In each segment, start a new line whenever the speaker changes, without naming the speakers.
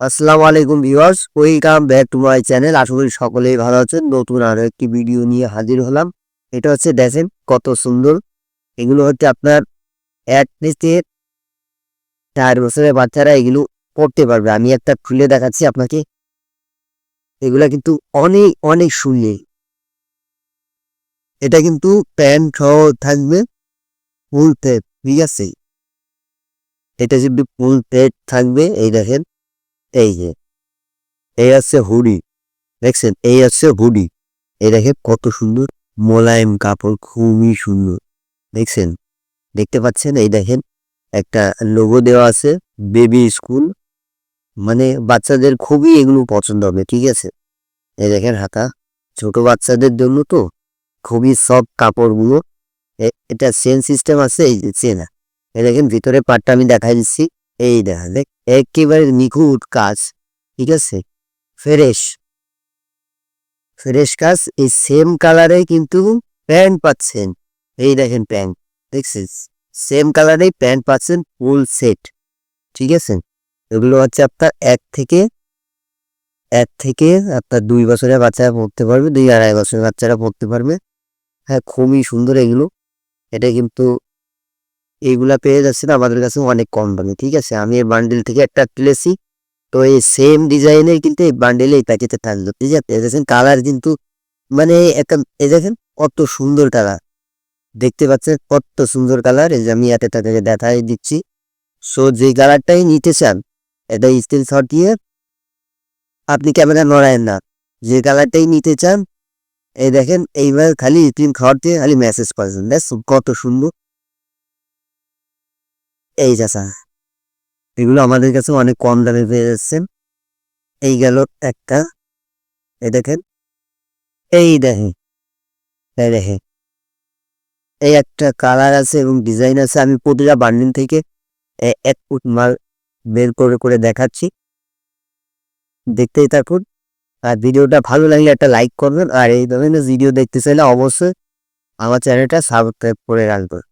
আসসালামু আলাইকুম viewers, welcome back to my channel. আশা করি সকলেই ভালো আছেন। নতুন আরও একটি ভিডিও নিয়ে হাজির হলাম। এটা হচ্ছে দেখেন কত সুন্দর। এগুলো হচ্ছে আপনার থেকে চার বছরের বাচ্চারা এগুলো পড়তে পারবে। আমি একটা খুলে দেখাচ্ছি আপনাকে। এগুলা কিন্তু অনেক অনেক সুন্দর। এটা কিন্তু প্যান্ট সহ থাকবে, ফুল ঠিক আছে? এটা যদি ফুল থাকবে, এই দেখেন। এই যে, এই হচ্ছে হুডি, দেখছেন? এই হচ্ছে হুডি। এই দেখেন কত সুন্দর মোলায়েম কাপড়, খুবই সুন্দর, দেখছেন? দেখতে পাচ্ছেন? এই দেখেন, একটা লোগো দেওয়া আছে বেবি স্কুল মানে বাচ্চাদের খুবই এগুলো পছন্দ হবে, ঠিক আছে? এই দেখেন হাতা, ছোট বাচ্চাদের জন্য তো খুবই সব কাপড়গুলো। এটা চেন সিস্টেম আছে, এই যে, চেনা। এই দেখেন, ভিতরে পাটটা আমি দেখাই দিচ্ছি। এই দেখা দেখ একেবারে নিখুঁত কাজ, ঠিক আছে? ফ্রেশ। ফ্রেশ কাজ, এই সেম কালারে কিন্তু প্যান্ট পাচ্ছেন। এই দেখেন প্যান্ট, দেখছেন? সেম কালারেই প্যান্ট পাচ্ছেন, ফুল সেট, ঠিক আছে? এগুলো হচ্ছে আপনার এক থেকে এক থেকে আপনার দুই বছরের বাচ্চারা পড়তে পারবে, দুই আড়াই বছরের বাচ্চারা পড়তে পারবে। হ্যাঁ খুবই সুন্দর এগুলো। এটা কিন্তু এইগুলা পেয়ে যাচ্ছেন আমাদের কাছে অনেক কম দামে, ঠিক আছে? আমি এই বান্ডেল থেকে একটা তুলেছি। তো এই সেম ডিজাইনের কিন্তু এই বান্ডেলে এই প্যাকেটে থাকল, ঠিক আছে? দেখেন কালার কিন্তু মানে একটা এই দেখেন কত সুন্দর কালার দেখতে পাচ্ছেন কত সুন্দর কালার এই যে আমি এতে তাদেরকে দেখাই দিচ্ছি। সো যে কালারটাই নিতে চান, এটা স্টিল শট দিয়ে আপনি ক্যামেরা নড়ায়েন না। যে কালারটাই নিতে চান, এই দেখেন এইবার খালি স্ক্রিন শট দিয়ে খালি মেসেজ করেছেন দেখ কত সুন্দর। এই চাচা এগুলো আমাদের কাছে অনেক কম দামে পেয়ে যাচ্ছেন। এই গেল একটা, এই দেখেন এই দেখেন এই দেখেন। এই একটা কালার আছে এবং ডিজাইন আছে, আমি প্রতিটা বান্ডিল থেকে এক ফুট মাল বের করে করে দেখাচ্ছি। দেখতেই থাকুন। আর ভিডিওটা ভালো লাগলে একটা লাইক করবেন। আর এই ধরনের ভিডিও দেখতে চাইলে অবশ্যই আমার চ্যানেলটা সাবস্ক্রাইব করে রাখবেন।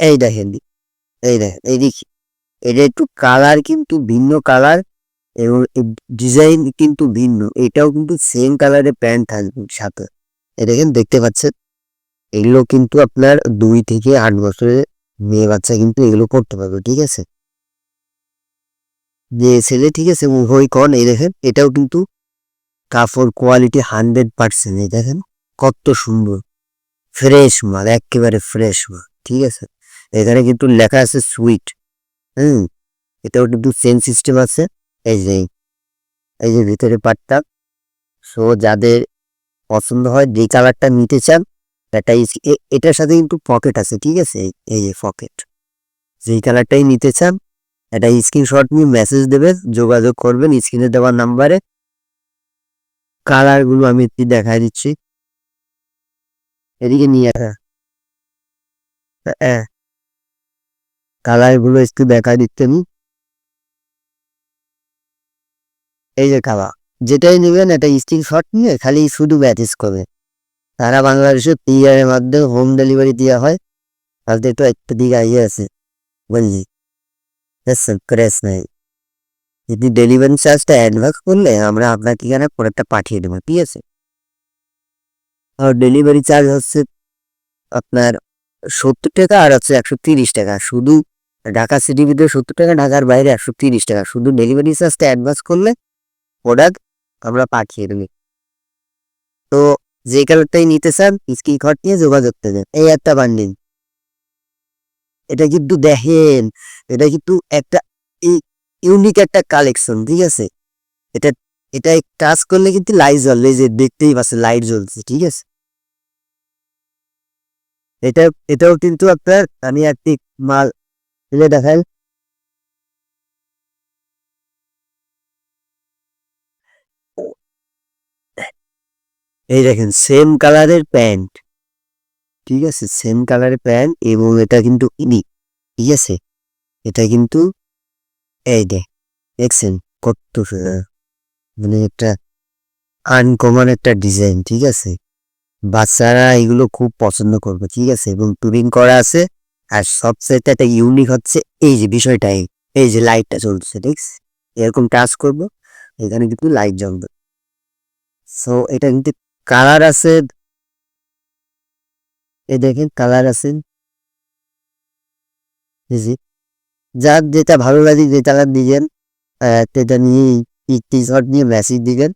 এই দেখেন এই দেখেন, এই দেখি। এটা একটু কালার কিন্তু ভিন্ন কালার এবং ডিজাইন কিন্তু ভিন্ন। এটাও কিন্তু সেম কালারের প্যান্ট থাকবে সাথে। এই দেখেন, দেখতে পাচ্ছেন? এগুলো কিন্তু আপনার দুই থেকে আট বছরের মেয়ে বাচ্চা কিন্তু এগুলো করতে পারবে, ঠিক আছে? যে ছেলে, ঠিক আছে, উভয় কন, এই দেখেন, এটাও কিন্তু কাপড় কোয়ালিটি হান্ড্রেড পার্সেন্ট এই দেখেন, কত সুন্দর। ফ্রেশ মাল, একেবারে ফ্রেশ মাল, ঠিক আছে? এখানে কিন্তু লেখা আছে সুইট, হুম? এটাও কিন্তু চেন সিস্টেম আছে। এই যে এই যে ভিতরে পাটটা, সো যাদের পছন্দ হয় যে কালারটা নিতে চান এটা এটার সাথে কিন্তু পকেট আছে, ঠিক আছে? এই- যে পকেট যেই কালারটাই নিতে চান এটা স্ক্রিনশট নিয়ে মেসেজ দেবেন, যোগাযোগ করবেন স্ক্রিনে দেওয়ার নাম্বারে কালারগুলো আমি একটু দেখাই দিচ্ছি। এদিকে নিয়ে আসা। হ্যাঁ। কালারগুলো একটু দেখা দিচ্ছে আমি এই যে কালার, যেটাই নেবেন এটা স্ক্রিনশট নিয়ে খালি শুধু ম্যাচেস করবে সারা বাংলাদেশে পিআরের মাধ্যমে হোম ডেলিভারি দেওয়া হয়। তাদের তো একটা দিকে ইয়ে আছে দেখছেন ক্রেস নাই। যদি ডেলিভারি চার্জটা অ্যাডভান্স করলে আমরা আপনার ঠিকানায় প্রোডাক্টটা পাঠিয়ে দেবো, ঠিক আছে? আর ডেলিভারি চার্জ হচ্ছে আপনার সত্তর টাকা আর হচ্ছে একশো তিরিশ টাকা। শুধু ঢাকা সিটির ভিতরে সত্তর টাকা, ঢাকার বাইরে একশো তিরিশ টাকা। শুধু ডেলিভারি চার্জটা অ্যাডভান্স করলে প্রোডাক্ট আমরা পাঠিয়ে দেবো। তো যে কালারটাই নিতে চান, স্ক্রিন শট নিয়ে যোগাযোগ করবেন। এই একটা বান্ডিল এটা কিন্তু দেখেন, এটা কিন্তু একটা ইউনিক একটা কালেকশন ঠিক আছে? এটা এটা টাচ করলে কিন্তু লাইট জ্বলবে যে দেখতেই পাচ্ছে লাইট জ্বলছে, ঠিক আছে? এটা, এটাও কিন্তু আপনার, আমি একটি মাল তুলে দেখাই এই দেখেন সেম কালারের প্যান্ট ঠিক আছে? সেম কালারের প্যান্ট এবং এটা কিন্তু ইনি। ঠিক আছে? এটা কিন্তু এই দেখ দেখছেন কত। মানে একটা আনকমন একটা ডিজাইন ঠিক আছে? বাচ্চারা এগুলো খুব পছন্দ করবে, ঠিক আছে? এবং টুরিং করা আছে। আর সবচেয়ে একটা ইউনিক হচ্ছে এই যে বিষয়টাই এই যে লাইটটা চলছে ঠিক এরকম টাচ করব, এখানে কিন্তু লাইট জ্বলবে সো এটা কিন্তু কালার আছে। এই দেখেন কালার আছে। যে, যার যেটা ভালো লাগে যে কালার দিবেন সেটা নিয়ে টি শার্ট নিয়ে মেসেজ দিবেন,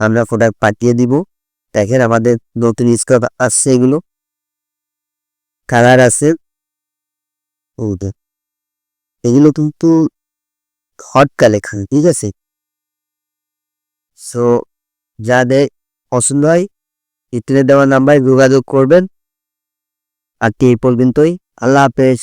আমরা প্রোডাক্ট পাঠিয়ে দিব। দেখেন আমাদের নতুন স্কোপ আসছে এগুলো। কালার আছে। ওদের এগুলো কিন্তু হট কালেকশন ঠিক আছে? সো যাদের পছন্দ হয় ইত্যাদি দেওয়া নাম্বারে যোগাযোগ করবেন। আর এই পর্যন্তই, আল্লাহ হাফেজ।